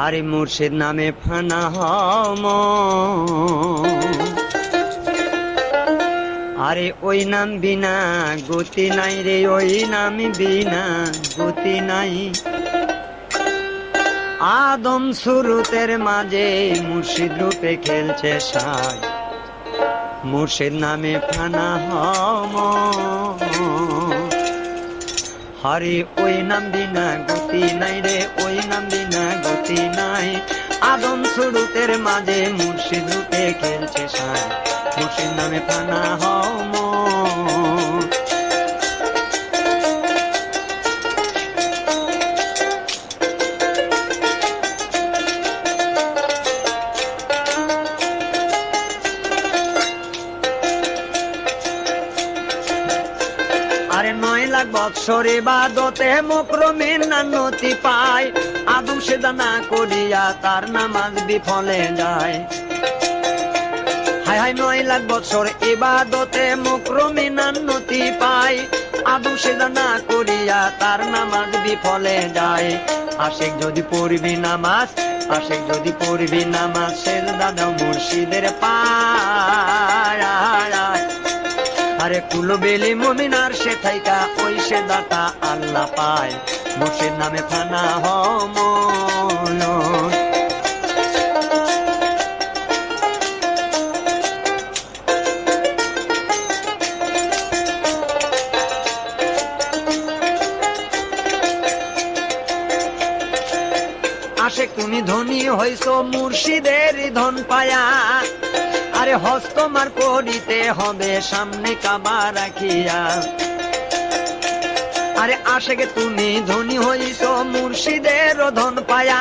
আরে মুর্শিদ নামে ফানা হম। আরে ওই নাম বিনা, গতি নাই রে, ওই নাম বিনা, গতি নাই। আদম সুরুতের মাঝে মুর্শিদ রূপে খেলছে সাই। মুর্শিদ নামে ফানা হম। হরে, ওই নাম দিনা গতি নাই রে, ওই নাম দিনা গতি নাই। আদম সুরুতের মাঝে মুর্শিদ রূপে খেলছে সাই মুর্শিদ নামে ফানা হও আরে লাখ বৎসরে বাদতে মক্রমের নান্নতি পায়। না করিয়া তার নামাজ বিফলে যায়। হায় নয় লাখ এবাদতে মক্রমে নান্নতি পায়। আদম সেদা না করিয়া তার নামাজ বিফলে যায়। আশেক যদি পড়বি নামাজ, আশেক যদি পড়বি নামাজ সে দাদা মুর্শিদের পায়। আরে কুলো বেলি মমিনার সে থাইকা ওই সে দাতা আল্লাহ পায়। মুর্শিদ নামে ফানা হম আসে তুমি ধনী হইছ মুর্শিদের ধন পায়া। আরে হস্তমার করিতে হবে, সামনে কাবা রাখিয়া। আরে আশেকে তুমি ধনী হইছ, মুর্শিদের ধন পায়া।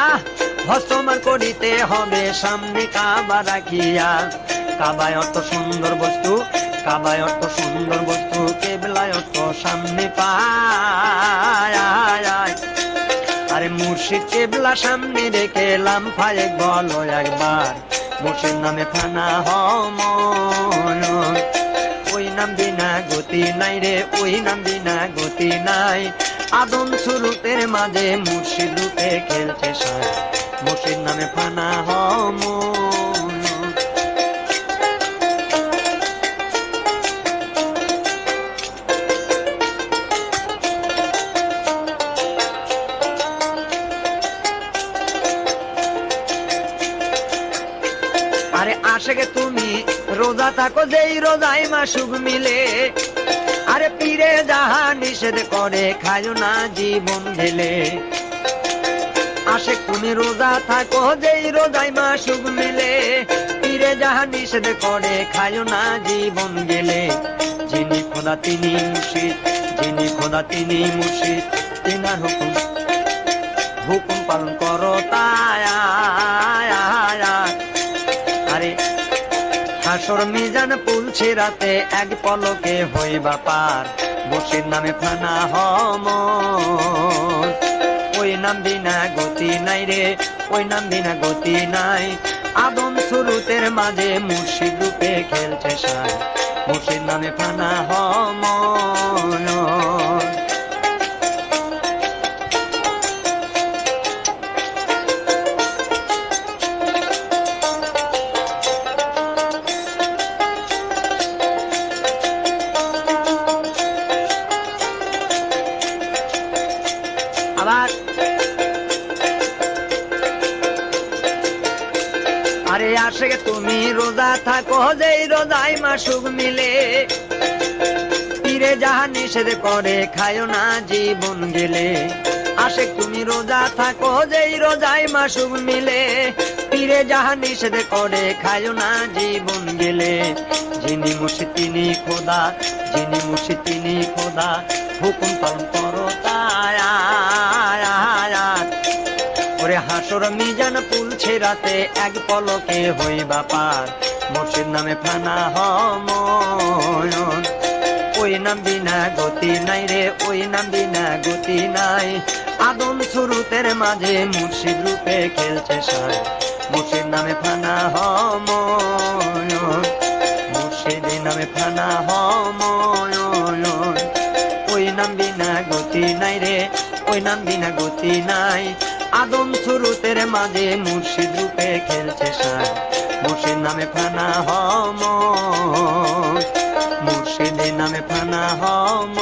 হস্তমার করিতে হবে, সামনে কাবা রাখিয়া। কাবায় অত সুন্দর বস্তু, কাবায় অত সুন্দর বস্তু, কেবলায় অত সামনে পায়। আরে মুর্শিদ কেবলা সামনে রেখে লাম্ফায় বলো একবার। মুর্শিদ নামে ফানা হমন ওই নাম বিনা গতি নাই রে, ওই নাম বিনা গতি নাই। আদম সুরুতের মাঝে মুর্শিদ রূপে খেলছে সাই মুর্শিদ নামে ফানা হম আরে আশেকে তুমি, রোজা থাকো যেই রোজাই মাসুক মিলে। আরে পীরে যাহা নিষেধ করে খায়ো না জীবন গেলে আশেক তুমি রোজা থাকো যেই রোজাই মাসুক মিলে। পীরে যাহা নিষেধ করে খায়ো না জীবন গেলে যিনি খোদা, তিনি মুর্শিদ, যিনি খোদা, তিনি মুর্শিদ। তিনার হুকুম হুকুম পালন করো তাই হাসর মিজান পুলছে রাতে এক পলকে হইবা পার। বসির নামে ফানা হম ওই নাম বিনা গতি নাই রে, ওই নাম বিনা গতি নাই। আদম সুরুতের মাঝে মুর্শিদ রূপে খেলছে সাই মুর্শিদ নামে ফানা হম আরে আসে তুমি রোজা থাকো, যেই রোজাই মাসুক মিলে। পীরে যাহা নিষেধ করে, খায়ো না জীবন গেলে। আসে তুমি রোজা থাকো, যেই রোজাই মাসুক মিলে। পীরে যাহা নিষেধ করে, খায়ো না জীবন গেলে। যিনি মুর্শি তিনি খোদা, যিনি মুর্শি তিনি খোদা। হুকুম পালন করো তাই ওরে হাসর মিজান পুলছে রাতে এক পলকে হইবা পার। মুর্শিদ নামে ফানা হম ওই নাম বিনা গতি নাই রে, ওই নাম বিনা গতি নাই। আদম সুরুতের মাঝে মুর্শিদ রূপে খেলছে সাই মুর্শিদ নামে ফানা হম মুর্শিদ নামে ফানা হম ওই নাম বিনা গতি নাই রে, ওই নাম বিনা গতি নাই। আদম সুরুতের মাঝে মুর্শিদ রূপে খেলছে সার। মুর্শিদ নামে ফানা হম মুর্শিদের নামে ফানা হম